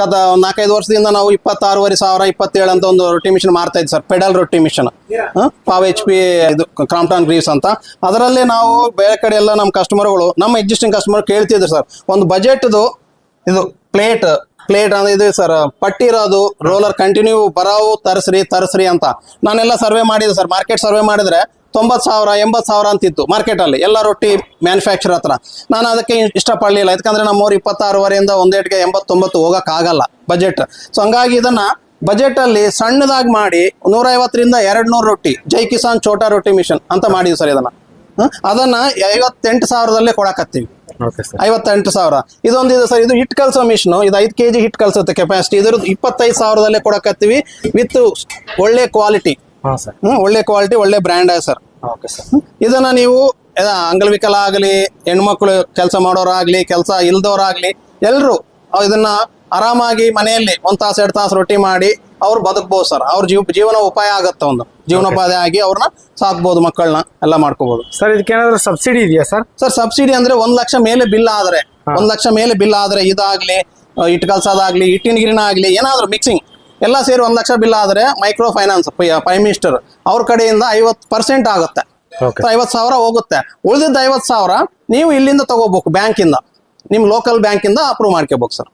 ಕದ ನಾಲ್ಕೈದು ವರ್ಷದಿಂದ ನಾವು ಇಪ್ಪತ್ತಾರೂವರೆ ಸಾವಿರ, ಇಪ್ಪತ್ತೇಳು ಅಂತ ಒಂದು ರೊಟ್ಟಿ ಮಿಷನ್ ಮಾರ್ತಾ ಇದ್ವಿ ಸರ್, ಪೆಡಲ್ ರೊಟ್ಟಿ ಮಿಷನ್. ಪಾವ್ ಎಚ್ ಪಿ ಇದು ಕ್ರಾಂಪ್ಟಾನ್ ಗ್ರೀವ್ಸ್ ಅಂತ. ಅದರಲ್ಲಿ ನಾವು ಬೇರೆ ಕಡೆ ಎಲ್ಲ ನಮ್ಮ ಕಸ್ಟಮರ್ಗಳು ನಮ್ಮ ಎಕ್ಸಿಸ್ಟಿಂಗ್ ಕಸ್ಟಮರ್ ಕೇಳ್ತಿದ್ರು ಸರ್. ಒಂದು ಬಜೆಟ್ದು ಇದು ಪ್ಲೇಟ್ ಪ್ಲೇಟ್ ಅಂದ್ರೆ ಇದು ಸರ್, ಪಟ್ಟಿ ಇರೋದು ರೋಲರ್ ಕಂಟಿನ್ಯೂ ಬರಾವು ತರಿಸ್ರಿ ತರಿಸ್ರಿ ಅಂತ. ನಾನೆಲ್ಲ ಸರ್ವೆ ಮಾಡಿದೆ ಸರ್ ಮಾರ್ಕೆಟ್ ಸರ್ವೆ ಮಾಡಿದ್ರೆ ತೊಂಬತ್ತು ಸಾವಿರ ಎಂಬತ್ತು ಸಾವಿರ ಅಂತಿತ್ತು ಮಾರ್ಕೆಟಲ್ಲಿ ಎಲ್ಲ ರೊಟ್ಟಿ ಮ್ಯಾನುಫ್ಯಾಕ್ಚರ್ ಹತ್ರ. ನಾನು ಅದಕ್ಕೆ ಇಷ್ಟಪಡಲಿಲ್ಲ. ಯಾಕಂದ್ರೆ ನಮ್ಮವ್ರು ಇಪ್ಪತ್ತಾರೂವರೆಯಿಂದ ಒಂದೇಟ್ಗೆ ಎಂಬತ್ತೊಂಬತ್ತು ಹೋಗೋಕ್ಕಾಗಲ್ಲ ಬಜೆಟ್ ಸೊ ಹಂಗಾಗಿ ಇದನ್ನ ಬಜೆಟ್ ಅಲ್ಲಿ ಸಣ್ಣದಾಗಿ ಮಾಡಿ ನೂರೈವತ್ತರಿಂದ ಎರಡು ನೂರು ರೊಟ್ಟಿ ಜೈ ಕಿಸಾನ್ ಛೋಟಾ ರೊಟ್ಟಿ ಮಿಷನ್ ಅಂತ ಮಾಡಿದ್ವಿ ಸರ್ ಇದನ್ನು. ಅದನ್ನು ಐವತ್ತೆಂಟು ಸಾವಿರದಲ್ಲೇ ಕೊಡಕತ್ತೀವಿ. ಐವತ್ತೆಂಟು ಸಾವಿರ. ಇದೊಂದು ಇದು ಸರ್ ಇದು ಹಿಟ್ ಕಲ್ಸೋ ಮಿಷನ್ ಇದು ಐದು ಕೆ ಜಿ ಹಿಟ್ ಕಲ್ಸುತ್ತೆ ಕೆಪಾಸಿಟಿ ಇದ್ರದ್ದು ಇಪ್ಪತ್ತೈದು ಸಾವಿರದಲ್ಲೇ ಕೊಡಕತ್ತೀವಿ ವಿತ್ ಒಳ್ಳೆ ಕ್ವಾಲಿಟಿ ಹಾಂ ಸರ್ ಹ್ಮ್ ಒಳ್ಳೆ ಕ್ವಾಲಿಟಿ ಒಳ್ಳೆ ಬ್ರ್ಯಾಂಡ್ ಸರ್ ಓಕೆ ಸರ್ ಇದನ್ನ ನೀವು ಅಂಗಲವಿಕಲ ಅಂಗವಿಕಲ ಆಗಲಿ ಹೆಣ್ಮಕ್ಳು ಕೆಲಸ ಮಾಡೋರಾಗ್ಲಿ ಕೆಲಸ ಇಲ್ದವ್ರಾಗ್ಲಿ ಎಲ್ಲರೂ ಇದನ್ನ ಆರಾಮಾಗಿ ಮನೆಯಲ್ಲಿ ಒಂದ್ ತಾಸು ಎರಡು ತಾಸು ರೊಟ್ಟಿ ಮಾಡಿ ಅವ್ರು ಬದುಕಬಹುದು ಸರ್ ಅವ್ರ ಜೀವ ಜೀವನ ಉಪಾಯ ಆಗತ್ತೆ ಒಂದು. ಜೀವನೋಪಾಯ ಆಗಿ ಅವ್ರನ್ನ ಸಾಕ್ಬೋದು ಮಕ್ಕಳನ್ನ ಎಲ್ಲ ಮಾಡ್ಕೋಬಹುದು ಸರ್ ಇದಕ್ಕೇನಾದ್ರೂ ಸಬ್ಸಿಡಿ ಇದೆಯಾ ಸರ್ ಸರ್ ಸಬ್ಸಿಡಿ ಅಂದ್ರೆ ಒಂದ್ ಲಕ್ಷ ಮೇಲೆ ಬಿಲ್ ಆದ್ರೆ ಒಂದ್ ಲಕ್ಷ ಮೇಲೆ ಬಿಲ್ ಆದ್ರೆ ಇದಾಗ್ಲಿ ಇಟ್ ಕಲ್ಸೋದಾಗ್ಲಿ ಇಟ್ಟಿನ ಗಿರಿನ ಆಗ್ಲಿ ಏನಾದ್ರು ಮಿಕ್ಸಿಂಗ್ ಎಲ್ಲ ಸೇರಿ ಒಂದು ಲಕ್ಷ ಬಿಲ್ ಆದರೆ ಮೈಕ್ರೋ ಫೈನಾನ್ಸ್ ಪ್ರೈಮ್ ಮಿನಿಸ್ಟರ್ ಅವ್ರ ಕಡೆಯಿಂದ ಐವತ್ತು ಪರ್ಸೆಂಟ್ ಆಗುತ್ತೆ. ಐವತ್ತು ಐವತ್ ಸಾವಿರ ಹೋಗುತ್ತೆ. ಉಳಿದಿದ್ದ ಐವತ್ತು ಸಾವಿರ ನೀವು ಇಲ್ಲಿಂದ ತಗೋಬೇಕು ಬ್ಯಾಂಕಿಂದ. ನಿಮ್ಮ ಲೋಕಲ್ ಬ್ಯಾಂಕಿಂದ ಅಪ್ರೂವ್ ಮಾಡ್ಕೋಬೇಕು ಸರ್